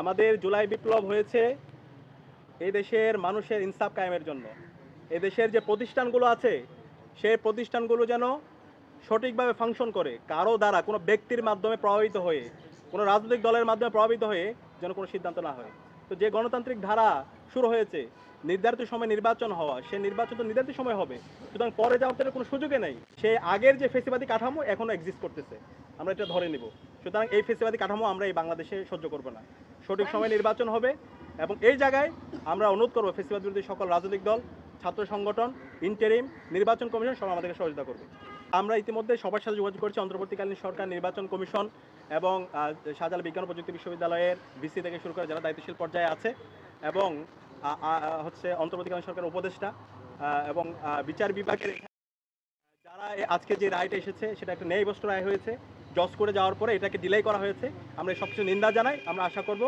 আমাদের জুলাই বিপ্লব হয়েছে এই দেশের মানুষের ইনসাফ কায়েমের জন্য। এই দেশের যে প্রতিষ্ঠানগুলো আছে, সেই প্রতিষ্ঠানগুলো যেন সঠিকভাবে ফাংশন করে, কারও দ্বারা, কোনো ব্যক্তির মাধ্যমে প্রভাবিত হয়ে, কোনো রাজনৈতিক দলের মাধ্যমে প্রভাবিত হয়ে যেন কোনো সিদ্ধান্ত না হয়। তো যে গণতান্ত্রিক ধারা শুরু হয়েছে, নির্ধারিত সময় নির্বাচন হওয়া সে নির্বাচন তো নির্ধারিত সময় হবে, সুতরাং পরে যাওয়ার কোনো সুযোগে নেই। সে আগের যে ফেসিবাদী কাঠামো এখনও এক্সিস্ট করতেছে। আমরা এটা ধরে নিব। সুতরাং এই ফেসিবাদী কাঠামো আমরা এই বাংলাদেশে সহ্য করব না। সঠিক সময় নির্বাচন হবে এবং এই জায়গায় আমরা অনুরোধ করব ফেসিবাদ বিরোধী সকল রাজনৈতিক দল ছাত্র সংগঠন ইন্টারিম নির্বাচন কমিশন সব আমাদেরকে সহযোগিতা করবে। আমরা ইতিমধ্যে সবার সাথে যোগাযোগ করছি অন্তর্বর্তীকালীন সরকার নির্বাচন কমিশন এবং শাহজালাল বিজ্ঞান প্রযুক্তি বিশ্ববিদ্যালয়ের ভিসি থেকে শুরু করে যারা দায়িত্বশীল পর্যায়ে আছে এবং হচ্ছে অন্তর্বর্তীকালীন সরকার উপদেষ্টা এবং বিচার বিভাগের যারা আজকে যে রায়টা এসেছে সেটা একটা ন্যায় বস্তু রায় হয়েছে। জজ করে যাওয়ার পরে এটাকে ডিলাই করা হয়েছে। আমরা এই সবকিছু নিন্দা জানাই, আমরা আশা করব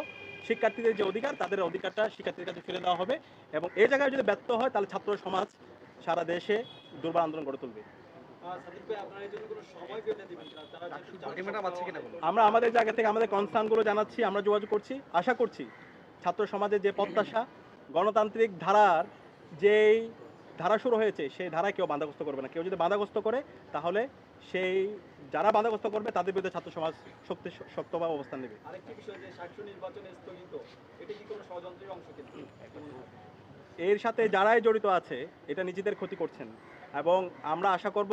শিক্ষার্থীদের যে অধিকার, তাদের অধিকারটা শিক্ষার্থীদের কাছে ফিরে দেওয়া হবে এবং এই জায়গায় যদি ব্যর্থ হয়, তাহলে ছাত্র সমাজ সারা দেশে দুর্বল আন্দোলন গড়ে তুলবে। আমরা আমাদের জায়গা থেকে আমাদের কনসার্নগুলো জানাচ্ছি, আমরা যোগাযোগ করছি, আশা করছি ছাত্র সমাজের যে প্রত্যাশা, গণতান্ত্রিক ধারার যেই ধারা শুরু হয়েছে সেই ধারায় কেউ বাধাগ্রস্ত করবে না। কেউ যদি বাধাগ্রস্ত করে তাহলে সেই যারা বাধাগ্রস্ত করবে তাদের বিরুদ্ধে ছাত্র সমাজ শক্তি শক্তভাবে অবস্থান নেবে। আরেকটি বিষয় যে সাকসু নির্বাচনে স্থগিত এটা কি কোনো ষড়যন্ত্রের অংশ এর সাথে যারাই জড়িত আছে এটা নিজেদের ক্ষতি করছেন। এবং আমরা আশা করব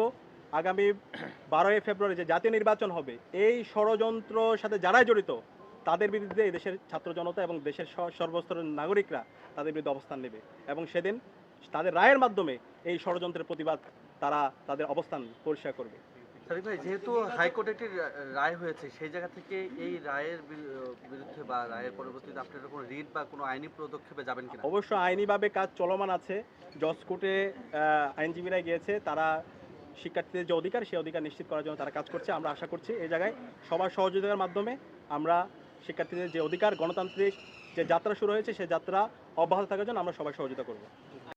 আগামী বারোই ফেব্রুয়ারি যে জাতীয় নির্বাচন হবে এই ষড়যন্ত্রর সাথে যারাই জড়িত তাদের বিরুদ্ধে দেশের ছাত্র জনতা এবং দেশের সর্বস্তরের নাগরিকরা তাদের বিরুদ্ধে অবস্থান নেবে। এবং সেদিন তাদের রায়ের মাধ্যমে এই ষড়যন্ত্রের প্রতিবাদ তারা তাদের অবস্থান পরিষ্কার করবে। সাদিক ভাই যেহেতু হাইকোর্টে একটি রায় হয়েছে সেই জায়গা থেকে এই রায়ের বিরুদ্ধে বা রায়ের পরবর্তীতে আপনারা কোনো রিট বা কোনো আইনি পদক্ষেপে যাবেন কিনা? অবশ্য আইনিভাবে কাজ চলমান আছে। জজ কোর্টে আইনজীবীরা গিয়েছে তারা শিক্ষার্থীদের যে অধিকার সেই অধিকার নিশ্চিত করার জন্য তারা কাজ করছে। আমরা আশা করছি এই জায়গায় সবার সহযোগিতার মাধ্যমে আমরা শিক্ষার্থীদের যে অধিকার গণতান্ত্রিক যে যাত্রা শুরু হয়েছে সেই যাত্রা অব্যাহত থাকার জন্য আমরা সবাই সহযোগিতা করব।